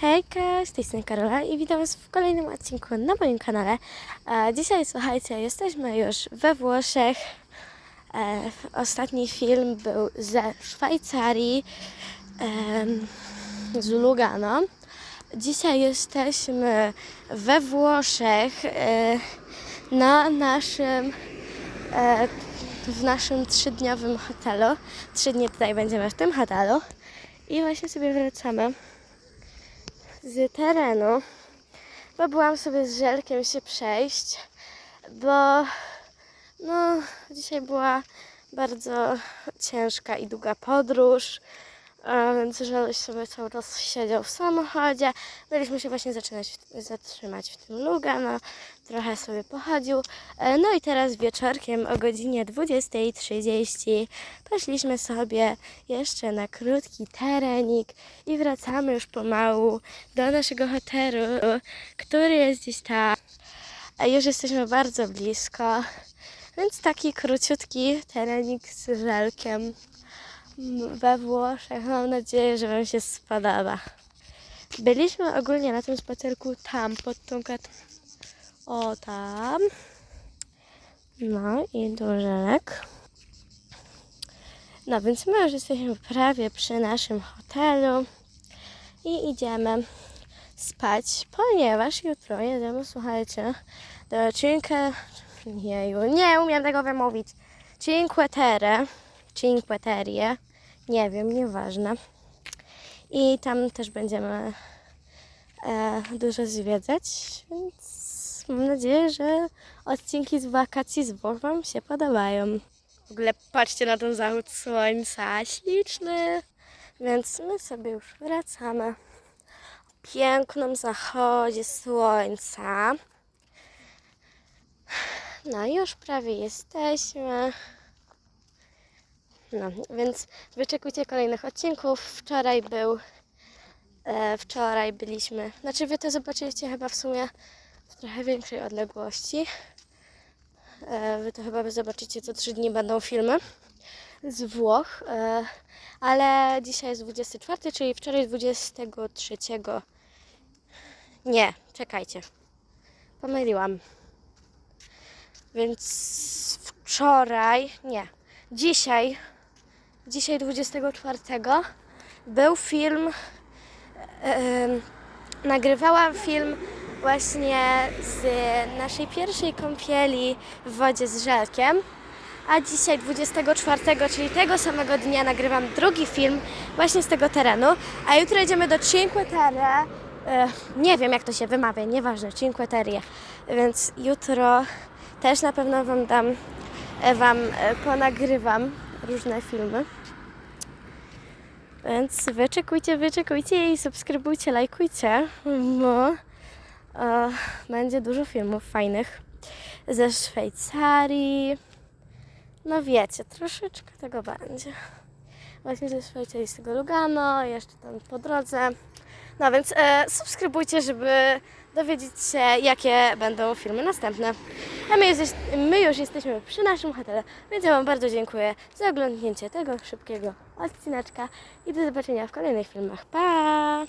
Hejka, z tej strony Karola i witam Was w kolejnym odcinku na moim kanale. E, dzisiaj słuchajcie, jesteśmy już we Włoszech. E, ostatni film był ze Szwajcarii, em, z Lugano. Dzisiaj jesteśmy we Włoszech e, na naszym e, w naszym trzydniowym hotelu. Trzy dni tutaj będziemy w tym hotelu. I właśnie sobie wracamy z terenu, bo byłam sobie z Żelkiem się przejść, bo no, dzisiaj była bardzo ciężka i długa podróż, a więc Żeluś sobie cały czas siedział w samochodzie. Mieliśmy się właśnie zaczynać, zatrzymać w tym Lugano, trochę sobie pochodził. E, No i teraz wieczorkiem o godzinie 20.30 poszliśmy sobie jeszcze na krótki terenik i wracamy już pomału do naszego hotelu, który jest gdzieś tam. A już jesteśmy bardzo blisko, więc taki króciutki terenik z żelkiem we Włoszech. Mam nadzieję, że Wam się spodoba. Byliśmy ogólnie na tym spacerku tam, pod tą kat... O, tam. No i dużelek. No więc my już jesteśmy prawie przy naszym hotelu i idziemy spać, ponieważ jutro jedziemy, słuchajcie, do Cinque... Jeju, nie umiem tego wymówić. Cinque Terre, Cinque Terre, nie wiem, nieważne. I tam też będziemy e, dużo zwiedzać, więc mam nadzieję, że odcinki z wakacji z Włoch Wam się podobają. W ogóle patrzcie na ten zachód słońca, śliczny. Więc my sobie już wracamy. O pięknym zachodzie słońca. No już prawie jesteśmy. No, więc wyczekujcie kolejnych odcinków. Wczoraj był, e, wczoraj byliśmy, znaczy wy to zobaczyliście chyba w sumie w trochę większej odległości. E, wy to chyba zobaczycie co trzy dni będą filmy z Włoch, e, ale dzisiaj jest 24, czyli wczoraj 23. Nie, czekajcie. Pomyliłam. Więc wczoraj, nie, dzisiaj, dzisiaj 24 był film, em, nagrywałam film właśnie z naszej pierwszej kąpieli w wodzie z żelkiem. A dzisiaj 24, czyli tego samego dnia nagrywam drugi film właśnie z tego terenu. A jutro jedziemy do Cinque Terre. Nie wiem jak to się wymawia, nieważne, Cinque Terre. Więc jutro też na pewno Wam dam, e, Wam e, ponagrywam różne filmy. Więc wyczekujcie, wyczekujcie i subskrybujcie, lajkujcie, bo e, będzie dużo filmów fajnych ze Szwajcarii. No wiecie, troszeczkę tego będzie. Właśnie ze Szwajcarii, z tego Lugano, jeszcze tam po drodze. No więc e, subskrybujcie, żeby dowiedzieć się, jakie będą filmy następne. A my już, my już jesteśmy przy naszym hotelu, więc ja Wam bardzo dziękuję za oglądnięcie tego szybkiego odcineczka i do zobaczenia w kolejnych filmach. Pa!